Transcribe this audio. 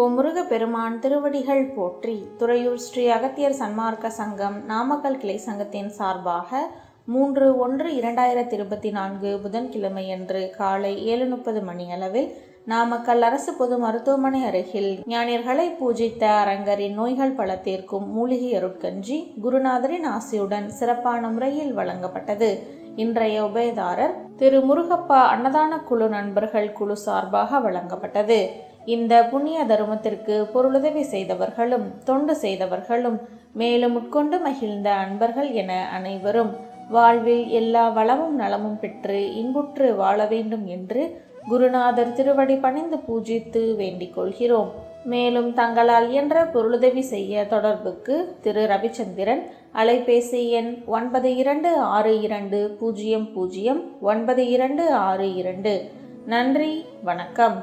ஓ முருகப்பெருமான் திருவடிகள் போற்றி துறையூர் ஸ்ரீ அகத்தியர் சன்மார்க்க சங்கம் நாமக்கல் கிளை சங்கத்தின் சார்பாக மூன்று ஒன்று இரண்டாயிரத்தி இருபத்தி நான்கு புதன்கிழமையன்று காலை ஏழு முப்பது மணியளவில் நாமக்கல் அரசு பொது மருத்துவமனை அருகில் ஞானியர்களை பூஜித்த அரங்கரின் நோய்கள் பல தீர்க்கும் மூலிகை அருட்கஞ்சி குருநாதரின் ஆசியுடன் சிறப்பான முறையில் வழங்கப்பட்டது. இன்றைய உபயதாரர் திரு முருகப்பா அன்னதான குழு நண்பர்கள் குழு சார்பாக வழங்கப்பட்டது. இந்த புண்ணிய தர்மத்திற்கு பொருளுதவி செய்தவர்களும் தொண்டு செய்தவர்களும் மேலும் உட்கொண்டு மகிழ்ந்த அன்பர்கள் என அனைவரும் வாழ்வில் எல்லா வளமும் நலமும் பெற்று இன்புற்று வாழ வேண்டும் என்று குருநாதர் திருவடி பணிந்து பூஜித்து வேண்டிக் கொள்கிறோம். மேலும் தங்களால் இயன்ற பொருளுதவி செய்ய தொடர்புக்கு திரு. ரவிச்சந்திரன் அலைபேசி எண் ஒன்பது இரண்டு ஆறு இரண்டு பூஜ்ஜியம் பூஜ்ஜியம் ஒன்பது இரண்டு ஆறு இரண்டு. நன்றி வணக்கம்.